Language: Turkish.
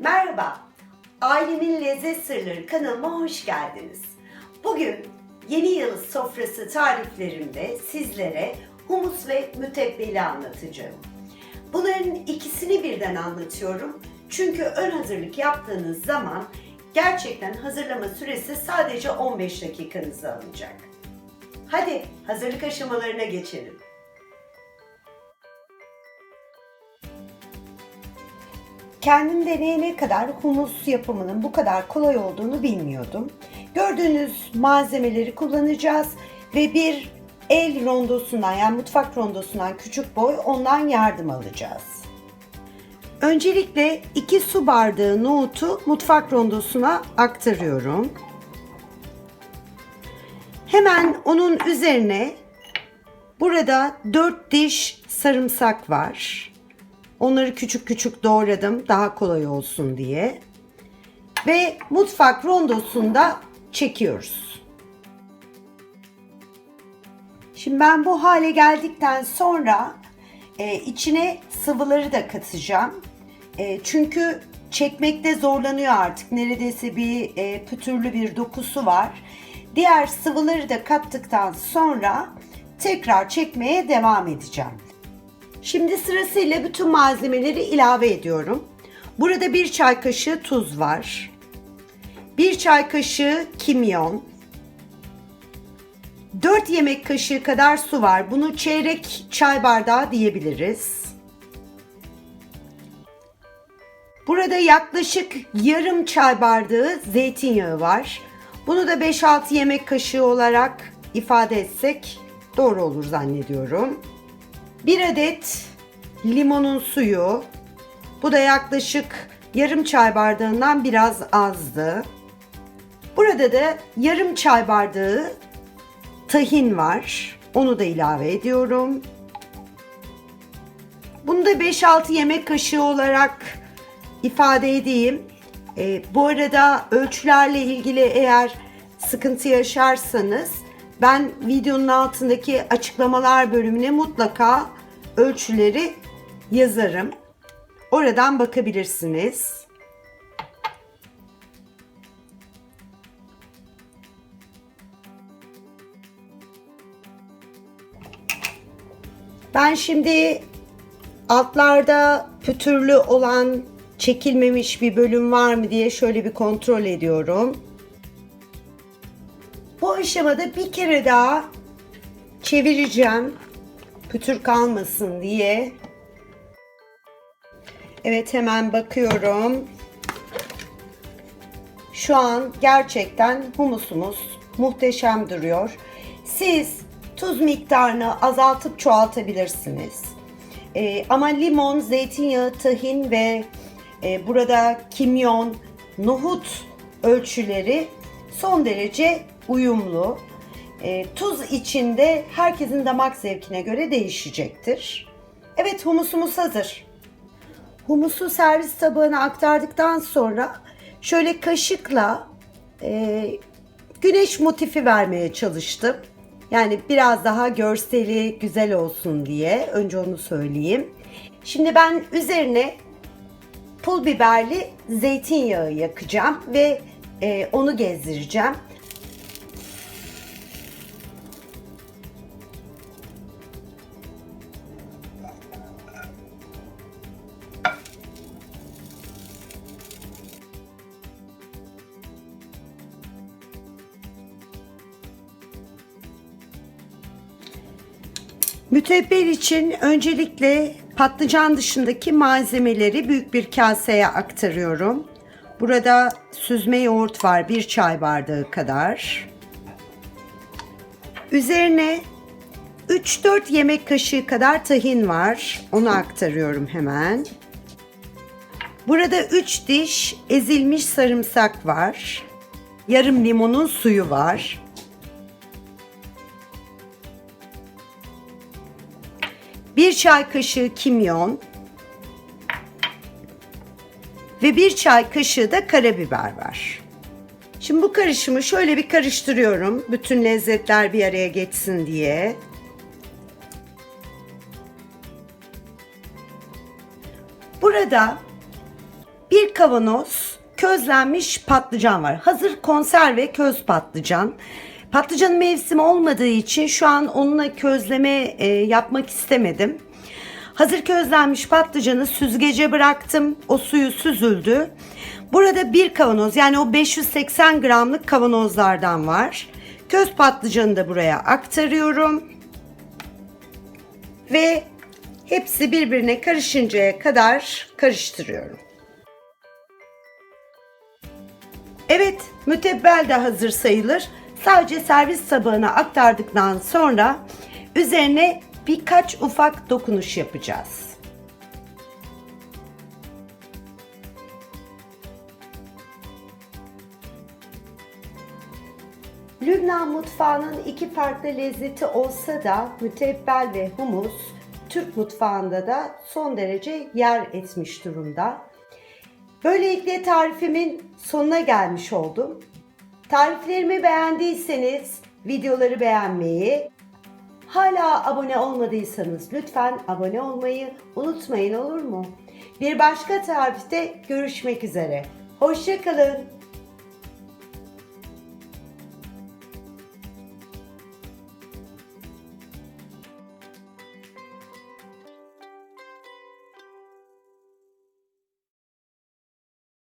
Merhaba, Ailemin Lezzet Sırları kanalıma hoş geldiniz. Bugün yeni yıl sofrası tariflerimde sizlere humus ve mütebbeli anlatacağım. Bunların ikisini birden anlatıyorum. Çünkü ön hazırlık yaptığınız zaman gerçekten hazırlama süresi sadece 15 dakikanızı alacak. Hadi hazırlık aşamalarına geçelim. Kendim deneyene kadar humus yapımının bu kadar kolay olduğunu bilmiyordum. Gördüğünüz malzemeleri kullanacağız ve bir el rondosundan yani mutfak rondosundan küçük boy ondan yardım alacağız. Öncelikle 2 su bardağı nohutu mutfak rondosuna aktarıyorum. Hemen onun üzerine burada 4 diş sarımsak var. Onları küçük küçük doğradım daha kolay olsun diye. Ve mutfak rondosunda çekiyoruz. Şimdi ben bu hale geldikten sonra e, içine sıvıları da katacağım. E, çünkü çekmekte zorlanıyor artık. Neredeyse bir e, pütürlü bir dokusu var. Diğer sıvıları da kattıktan sonra tekrar çekmeye devam edeceğim. Şimdi sırasıyla bütün malzemeleri ilave ediyorum. Burada bir çay kaşığı tuz var. Bir çay kaşığı kimyon. 4 yemek kaşığı kadar su var. Bunu çeyrek çay bardağı diyebiliriz. Burada yaklaşık yarım çay bardağı zeytinyağı var. Bunu da 5-6 yemek kaşığı olarak ifade etsek doğru olur zannediyorum. 1 adet limonun suyu. Bu da yaklaşık yarım çay bardağından biraz azdı. Burada da yarım çay bardağı tahin var. Onu da ilave ediyorum. Bunu da 5-6 yemek kaşığı olarak ifade edeyim. E, bu arada ölçülerle ilgili eğer sıkıntı yaşarsanız ben videonun altındaki açıklamalar bölümüne mutlaka ölçüleri yazarım. Oradan bakabilirsiniz. Ben şimdi altlarda pütürlü olan çekilmemiş bir bölüm var mı diye şöyle bir kontrol ediyorum. Bu aşamada bir kere daha çevireceğim. Pütür kalmasın diye. Evet hemen bakıyorum. Şu an gerçekten humusumuz muhteşem duruyor. Siz tuz miktarını azaltıp çoğaltabilirsiniz. Ee, ama limon, zeytinyağı, tahin ve e, burada kimyon, nohut ölçüleri son derece uyumlu. E, tuz içinde herkesin damak zevkine göre değişecektir. Evet humusumuz hazır. Humusu servis tabağına aktardıktan sonra şöyle kaşıkla e, güneş motifi vermeye çalıştım. Yani biraz daha görseli güzel olsun diye önce onu söyleyeyim. Şimdi ben üzerine pul biberli zeytinyağı yakacağım ve e, onu gezdireceğim. Mütebbel için öncelikle patlıcan dışındaki malzemeleri büyük bir kaseye aktarıyorum. Burada süzme yoğurt var bir çay bardağı kadar. Üzerine 3-4 yemek kaşığı kadar tahin var. Onu aktarıyorum hemen. Burada 3 diş ezilmiş sarımsak var. Yarım limonun suyu var. Bir çay kaşığı kimyon ve bir çay kaşığı da karabiber var. Şimdi bu karışımı şöyle bir karıştırıyorum. Bütün lezzetler bir araya geçsin diye. Burada bir kavanoz közlenmiş patlıcan var. Hazır konserve köz patlıcan. Patlıcanın mevsimi olmadığı için şu an onunla közleme e, yapmak istemedim. Hazır közlenmiş patlıcanı süzgece bıraktım. O suyu süzüldü. Burada bir kavanoz yani o 580 gramlık kavanozlardan var. Köz patlıcanı da buraya aktarıyorum. Ve hepsi birbirine karışıncaya kadar karıştırıyorum. Evet, mütebbel de hazır sayılır. Sadece servis tabağına aktardıktan sonra üzerine birkaç ufak dokunuş yapacağız. Lübnan mutfağının iki farklı lezzeti olsa da mütebbel ve humus Türk mutfağında da son derece yer etmiş durumda. Böylelikle tarifimin sonuna gelmiş oldum. Tariflerimi beğendiyseniz videoları beğenmeyi, hala abone olmadıysanız lütfen abone olmayı unutmayın olur mu? Bir başka tarifte görüşmek üzere. Hoşçakalın.